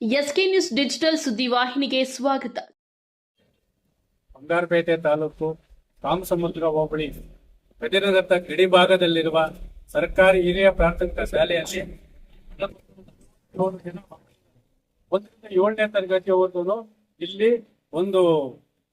SK news digital ಸುದ್ದಿವಾಹಿನಿಗೆ ಸ್ವಾಗತ ಬಂಗಾರಪೇಟೆ ತಾಲೂಕು ರಾಮಸಮುದ್ರ ಹೋಬಳಿ ಗಜನದತ್ತ ಗಡಿ ಭಾಗದಲ್ಲಿರುವ ಸರ್ಕಾರಿ ಹಿರಿಯ ಪ್ರಾಥಮಿಕ ಶಾಲೆಯಲ್ಲಿ. ಒಂದರಿಂದ ಏಳನೇ ತರಗತಿಯವರೆಗೂ ಇಲ್ಲಿ ಒಂದು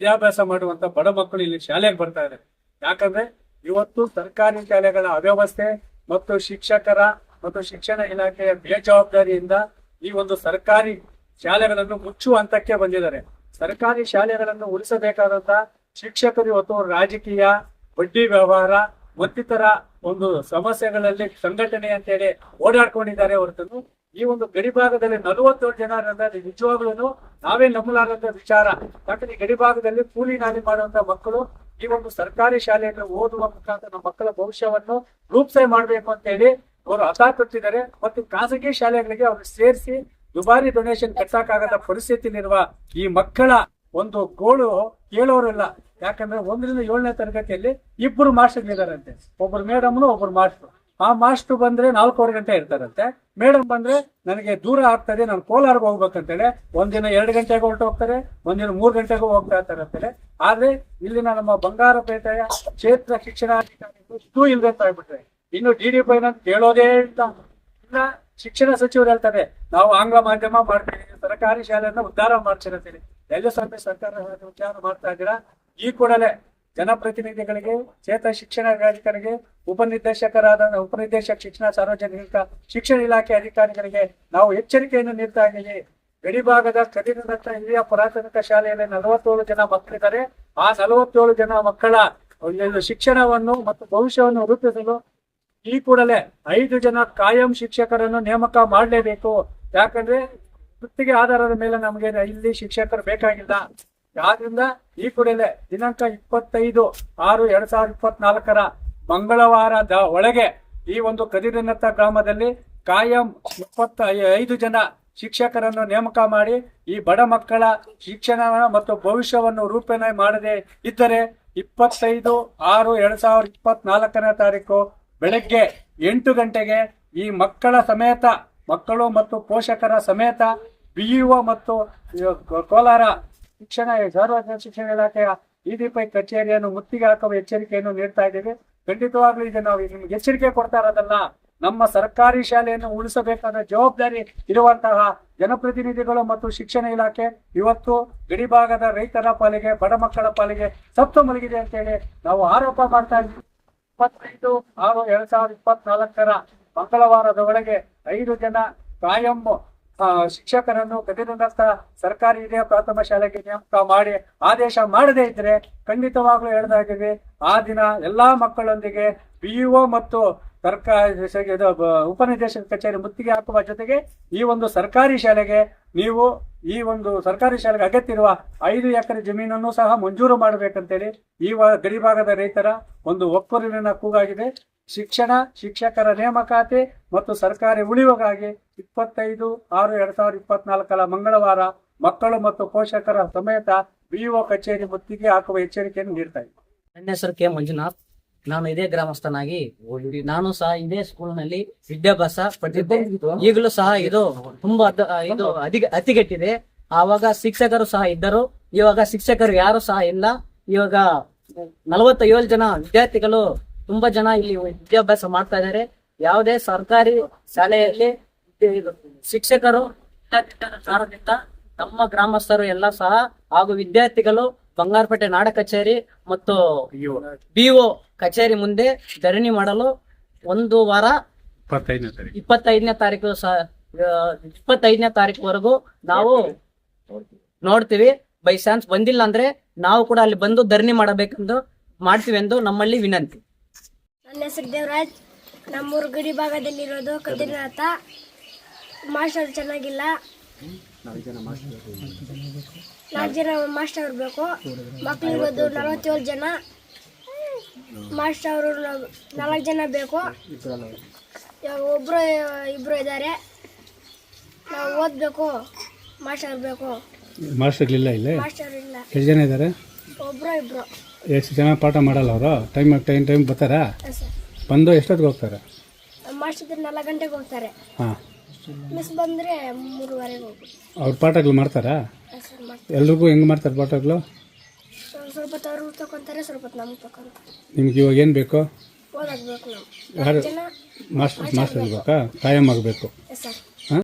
ವಿದ್ಯಾಭ್ಯಾಸ ಮಾಡುವಂತ ಬಡ ಮಕ್ಕಳು ಇಲ್ಲಿ ಶಾಲೆಗೆ ಬರ್ತಾ ಇದ್ದಾರೆ ಯಾಕಂದ್ರೆ ಇವತ್ತು ಸರ್ಕಾರಿ ಶಾಲೆಗಳ ಅವ್ಯವಸ್ಥೆ ಮತ್ತು ಶಿಕ್ಷಕರ ಮತ್ತು ಶಿಕ್ಷಣ ಇಲಾಖೆಯ ಬೇಜವಾಬ್ದಾರಿಯಿಂದ ಈ ಒಂದು ಸರ್ಕಾರಿ ಶಾಲೆಗಳನ್ನು ಮುಚ್ಚುವ ಹಂತಕ್ಕೆ ಬಂದಿದ್ದಾರೆ. ಸರ್ಕಾರಿ ಶಾಲೆಗಳನ್ನು ಉಳಿಸಬೇಕಾದಂತ ಶಿಕ್ಷಕರು ಇವತ್ತು ರಾಜಕೀಯ, ಬಡ್ಡಿ ವ್ಯವಹಾರ, ಮತ್ತಿತರ ಒಂದು ಸಮಸ್ಯೆಗಳಲ್ಲಿ ಸಂಘಟನೆ ಅಂತೇಳಿ ಓಡಾಡ್ಕೊಂಡಿದ್ದಾರೆ ಹೊರತು ಈ ಒಂದು ಗಡಿಭಾಗದಲ್ಲಿ ನಲವತ್ತೇಳು ಜನ ನಿಜವಾಗ್ಲೂ ನಾವೇ ನಂಬಲಾರದ ವಿಚಾರ. ಯಾಕಂದ್ರೆ ಗಡಿಭಾಗದಲ್ಲಿ ಗಡಿ ಭಾಗದಲ್ಲಿ ಕೂಲಿ ನಾಲಿ ಮಾಡುವಂತ ಮಕ್ಕಳು ಈ ಒಂದು ಸರ್ಕಾರಿ ಶಾಲೆಯನ್ನು ಓದುವ ಮುಖಾಂತರ ನಮ್ಮ ಮಕ್ಕಳ ಭವಿಷ್ಯವನ್ನು ರೂಪಿಸೆ ಮಾಡಬೇಕು ಅಂತ ಹೇಳಿ ಅವರು ಹತಾಕುತ್ತಿದ್ದಾರೆ ಮತ್ತು ಖಾಸಗಿ ಶಾಲೆಗಳಿಗೆ ಅವರು ಸೇರಿಸಿ ದುಬಾರಿ ಡೊನೇಷನ್ ಕಟ್ಟಕ್ಕಾಗದ ಪರಿಸ್ಥಿತಿಲಿರುವ ಈ ಮಕ್ಕಳ ಒಂದು ಗೋಳು ಕೇಳೋರಿಲ್ಲ. ಯಾಕಂದ್ರೆ ಒಂದರಿಂದ ಏಳನೇ ತರಗತಿಯಲ್ಲಿ ಇಬ್ಬರು ಮಾಸ್ಟರ್ ಇದಾರಂತೆ ಒಬ್ರು ಮೇಡಮ್ನು ಒಬ್ಬರು ಮಾಸ್ಟರ್. ಆ ಮಾಸ್ಟರ್ ಬಂದ್ರೆ ನಾಲ್ಕೂವರೆ ಗಂಟೆ ಇರ್ತಾರಂತೆ. ಮೇಡಮ್ ಬಂದ್ರೆ ನನಗೆ ದೂರ ಆಗ್ತದೆ, ನಾನು ಕೋಲಾರ್ಗೆ ಹೋಗ್ಬೇಕಂತೇಳಿ ಒಂದಿನ ಎರಡು ಗಂಟೆಗೆ ಹೊರಟು ಹೋಗ್ತಾರೆ, ಒಂದಿನ ಮೂರು ಗಂಟೆಗೂ ಹೋಗ್ತಾ ಇರ್ತಾರೆ ಅಂತೇಳಿ. ಆದ್ರೆ ಇಲ್ಲಿನ ನಮ್ಮ ಬಂಗಾರಪೇಟೆಯ ಕ್ಷೇತ್ರ ಶಿಕ್ಷಣಾಧಿಕಾರಿಗಳು ಇಲ್ಲದೆ ಅಂತ ಇನ್ನು ಡಿ ಡಿ ಪೈನ ಕೇಳೋದೇ ಇಲ್ಲ. ಇನ್ನ ಶಿಕ್ಷಣ ಸಚಿವರು ಹೇಳ್ತಾರೆ, ನಾವು ಆಂಗ್ಲ ಮಾಧ್ಯಮ ಮಾಡ್ತೀವಿ, ಸರ್ಕಾರಿ ಶಾಲೆಯನ್ನು ಉದ್ಧಾರ ಮಾಡ್ತಿರತ್ತೀರಿ ಅಂತೇಳಿ ಎಲ್ಲಸಭೆ ಸರ್ಕಾರ ವಿಚಾರ ಮಾಡ್ತಾ ಇದ್ದೀರಾ? ಈ ಕೂಡಲೇ ಜನಪ್ರತಿನಿಧಿಗಳಿಗೆ ಕ್ಷೇತ್ರ ಶಿಕ್ಷಣಾಧಿಕಾರಿಗೆ ಉಪನಿರ್ದೇಶಕರಾದ ಉಪನಿರ್ದೇಶಕ ಶಿಕ್ಷಣ ಸಾರ್ವಜನಿಕ ಶಿಕ್ಷಣ ಇಲಾಖೆ ಅಧಿಕಾರಿಗಳಿಗೆ ನಾವು ಎಚ್ಚರಿಕೆಯನ್ನು ನೀಡ್ತಾ ಇದ್ದೀವಿ. ಗಡಿಭಾಗದ ಭಾಗದ ಕದಿರದತ್ತ ಹಿರಿಯ ಪ್ರಾಥಮಿಕ ಶಾಲೆಯಲ್ಲಿ ನಲವತ್ತೇಳು ಜನ ಮಕ್ಕಳಿದ್ದಾರೆ. ಆ ನಲವತ್ತೇಳು ಜನ ಮಕ್ಕಳ ಶಿಕ್ಷಣವನ್ನು ಮತ್ತು ಭವಿಷ್ಯವನ್ನು ರೂಪಿಸಲು ಈ ಕೂಡಲೇ ಐದು ಜನ ಕಾಯಂ ಶಿಕ್ಷಕರನ್ನು ನೇಮಕ ಮಾಡಲೇಬೇಕು. ಯಾಕಂದ್ರೆ ವೃತ್ತಿಗೆ ಆಧಾರದ ಮೇಲೆ ನಮಗೆ ಇಲ್ಲಿ ಶಿಕ್ಷಕರು ಬೇಕಾಗಿಲ್ಲ. ಆದ್ರಿಂದ ಈ ಕೂಡಲೇ ದಿನಾಂಕ ಇಪ್ಪತ್ತೈದು ಆರು ಎರಡ್ ಸಾವಿರದ ಇಪ್ಪತ್ನಾಲ್ಕರ ಮಂಗಳವಾರದ ಒಳಗೆ ಈ ಒಂದು ಕದಿರಿನತ್ತ ಗ್ರಾಮದಲ್ಲಿ ಕಾಯಂ ಇಪ್ಪತ್ತ ಐದು ಜನ ಶಿಕ್ಷಕರನ್ನು ನೇಮಕ ಮಾಡಿ ಈ ಬಡ ಮಕ್ಕಳ ಶಿಕ್ಷಣ ಮತ್ತು ಭವಿಷ್ಯವನ್ನು ರೂಪಣೆ ಮಾಡದೆ ಇದ್ದರೆ ಇಪ್ಪತ್ತೈದು ಆರು ಎರಡ್ ಸಾವಿರದ ಇಪ್ಪತ್ನಾಲ್ಕನೇ ತಾರೀಕು ಬೆಳಗ್ಗೆ ಎಂಟು ಗಂಟೆಗೆ ಈ ಮಕ್ಕಳ ಸಮೇತ, ಮಕ್ಕಳು ಮತ್ತು ಪೋಷಕರ ಸಮೇತ ಬಿಇಒ ಮತ್ತು ಕೋಲಾರ ಶಿಕ್ಷಣ, ಸಾರ್ವಜನಿಕ ಶಿಕ್ಷಣ ಇಲಾಖೆಯ ಇಡಿಪೈ ಕಚೇರಿಯನ್ನು ಮುತ್ತಿಗೆ ಹಾಕುವ ಎಚ್ಚರಿಕೆಯನ್ನು ನೀಡ್ತಾ ಇದ್ದೇವೆ. ಖಂಡಿತವಾಗ್ಲೂ ಇದು ನಾವು ನಿಮ್ಗೆ ಎಚ್ಚರಿಕೆ ಕೊಡ್ತಾ ಇರೋದಲ್ಲ, ನಮ್ಮ ಸರ್ಕಾರಿ ಶಾಲೆಯನ್ನು ಉಳಿಸಬೇಕಾದ ಜವಾಬ್ದಾರಿ ಇರುವಂತಹ ಜನಪ್ರತಿನಿಧಿಗಳು ಮತ್ತು ಶಿಕ್ಷಣ ಇಲಾಖೆ ಇವತ್ತು ಗಡಿಭಾಗದ ರೈತರ ಪಾಲಿಗೆ, ಬಡ ಮಕ್ಕಳ ಪಾಲಿಗೆ ಸತ್ತು ಮಲಗಿದೆ ಅಂತೇಳಿ ನಾವು ಆರೋಪ ಮಾಡ್ತಾ ಇದ್ದೀವಿ. ಇಪ್ಪತ್ತೈದು ಆರು ಎರಡ್ ಸಾವಿರದ ಇಪ್ಪತ್ನಾಲ್ಕರ ಮಂಗಳವಾರದ ಒಳಗೆ ಐದು ಜನ ಕಾಯಂ ಶಿಕ್ಷಕರನ್ನು ಗದಿನದತ್ತ ಸರ್ಕಾರಿ ಹಿರಿಯ ಪ್ರಾಥಮಿಕ ಶಾಲೆಗೆ ನೇಮಕ ಮಾಡಿ ಆದೇಶ ಮಾಡದೇ ಇದ್ರೆ ಖಂಡಿತವಾಗ್ಲೂ ಹೇಳ್ದಾಗಿದೆ ಆ ದಿನ ಎಲ್ಲಾ ಮಕ್ಕಳೊಂದಿಗೆ ಬಿಇಒ ಮತ್ತು ಸರ್ಕಾರಿ ಇದು ಉಪನಿರ್ದೇಶಕ ಕಚೇರಿ ಮುತ್ತಿಗೆ ಹಾಕುವ ಜೊತೆಗೆ ಈ ಒಂದು ಸರ್ಕಾರಿ ಶಾಲೆಗೆ ನೀವು ಈ ಒಂದು ಸರ್ಕಾರಿ ಶಾಲೆಗೆ ಅಗತ್ಯವಿರುವ ಐದು ಎಕರೆ ಜಮೀನನ್ನು ಸಹ ಮಂಜೂರು ಮಾಡಬೇಕಂತೇಳಿ ಈ ಗಡಿಭಾಗದ ಗಡಿ ಭಾಗದ ರೈತರ ಒಂದು ಒಕ್ಕೂರಿನ ಕೂಗಾಗಿದೆ. ಶಿಕ್ಷಣ, ಶಿಕ್ಷಕರ ನೇಮಕಾತಿ ಮತ್ತು ಸರ್ಕಾರಿ ಉಳಿವಿಗಾಗಿ ಇಪ್ಪತ್ತೈದು ಆರು ಎರಡ್ ಸಾವಿರದ ಇಪ್ಪತ್ನಾಲ್ಕರ ಮಂಗಳವಾರ ಮಕ್ಕಳು ಮತ್ತು ಪೋಷಕರ ಸಮೇತ ಬಿಇಒ ಕಚೇರಿ ಮುತ್ತಿಗೆ ಹಾಕುವ ಎಚ್ಚರಿಕೆಯನ್ನು ನೀಡ್ತಾ ಇದೆ ನನ್ನ ಹೆಸರು ಮಂಜುನಾಥ್. ನಾನು ಇದೇ ಗ್ರಾಮಸ್ಥನಾಗಿ ನಾನು ಸಹ ಇದೇ ಸ್ಕೂಲ್ನಲ್ಲಿ ವಿದ್ಯಾಭ್ಯಾಸ ಪಡೆದಿದ್ದೆ ಈಗಲೂ ಸಹ ಇದು ತುಂಬಾ ಇದು ಅಧಿಕ ಅತಿಗೆಟ್ಟಿದೆ. ಆವಾಗ ಶಿಕ್ಷಕರು ಸಹ ಇದ್ದರು. ಇವಾಗ ಶಿಕ್ಷಕರು ಯಾರು ಸಹ ಇಲ್ಲ. ಇವಾಗ ನಲವತ್ತೇಳು ಜನ ವಿದ್ಯಾರ್ಥಿಗಳು ತುಂಬಾ ಜನ ಇಲ್ಲಿ ವಿದ್ಯಾಭ್ಯಾಸ ಮಾಡ್ತಾ ಇದ್ದಾರೆ. ಯಾವುದೇ ಸರ್ಕಾರಿ ಶಾಲೆಯಲ್ಲಿ ಶಿಕ್ಷಕರು ತಮ್ಮ ಗ್ರಾಮಸ್ಥರು ಎಲ್ಲ ಸಹ ಹಾಗೂ ವಿದ್ಯಾರ್ಥಿಗಳು ಬಂಗಾರಪೇಟೆ ನಾಡ ಕಚೇರಿ ಮತ್ತು ಬಿಒ ಕಚೇರಿ ಮುಂದೆ ಧರಣಿ ಮಾಡಲು ಒಂದು ವಾರ ಇಪ್ಪತ್ತೈದನೇ ತಾರೀಕು. ಇಪ್ಪತ್ತೈದನೇ ತಾರೀಕುವರೆಗೂ ನಾವು ನೋಡ್ತೀವಿ. ಬೈ ಚಾನ್ಸ್ ಬಂದಿಲ್ಲ ಅಂದ್ರೆ ನಾವು ಕೂಡ ಅಲ್ಲಿ ಬಂದು ಧರಣಿ ಮಾಡಬೇಕೆಂದು ಮಾಡ್ತೀವಿ ಎಂದು ನಮ್ಮಲ್ಲಿ ವಿನಂತಿ. ನನ್ನ ಹೆಸರು ದೇವರಾಜ್. ನಮ್ಮೂರು ಗಡಿ ಭಾಗದಲ್ಲಿರೋದು ಕದಿರನಾಥ. ಮಾಸ್ಟರ್ ಚೆನ್ನಾಗಿಲ್ಲ. ನಾಲ್ಕು ಜನ ಮಾಸ್ಟರ್ ಇರಬೇಕು ಮಕ್ಕಳಿರೋದು ನಲವತ್ತೇಳು ಜನ. ಮಾಸ್ಟರ್ ಅವರು ನಾಲ್ಕು ಜನ ಬೇಕು. ಇವಾಗ ಒಬ್ಬರು ಇಬ್ಬರು ಇದ್ದಾರೆ. ನಾವು ಓದಬೇಕು. ಮಾಸ್ಟರ್ ಬೇಕು. ಮಾಸ್ಟರ್ಗಳಿಲ್ಲ ಇಲ್ಲ? ಮಾಸ್ಟರ್ ಇಲ್ಲ. ಎಷ್ಟು ಜನ ಇದ್ದಾರೆ? ಒಬ್ಬರು ಇಬ್ಬರು ಎಷ್ಟು ಜನ ಪಾಠ ಮಾಡಲ್ಲ ಅವರು? ಟೈಮ್ ಟೈಮ್ ಟೈಮ್ ಬರ್ತಾರಾ? ಬಂದು ಎಷ್ಟೊತ್ತಿಗೆ ಹೋಗ್ತಾರೆ? ಮಾಸ್ಟರ್ ನಾಲ್ಕು ಗಂಟೆಗೆ ಹೋಗ್ತಾರೆ. ಹಾಂ. ಮಿಸ್ ಬಂದರೆ ಮೂರುವರೆಗೆ ಹೋಗ್ಬೋದು. ಅವ್ರ ಪಾಠಗಳು ಮಾಡ್ತಾರಾ? ಸರ್ ಮಾಡ್ತೀವಿ ಎಲ್ರಿಗೂ ಹೆಂಗೆ ಮಾಡ್ತಾರೆ ಪಾಠಗಳು? ಸ್ವಲ್ಪ ಸ್ವಲ್ಪ ಹೊತ್ತು ಅವ್ರು ತಗೊಂತಾರೆ ಸ್ವಲ್ಪ ಹೊತ್ತು ನಮ್ಗೆ ತಗೊಂತಾರೆ ನಿಮ್ಗೆ ಇವಾಗ ಏನು ಬೇಕು? ನಾವು ಯಾರು? ಜನ ಮಾಸ್ಟರ್ ಮಾಸ್ಟರ್ ಬೇಕಾ ಕಾಯಂ ಆಗಬೇಕು. Yes sir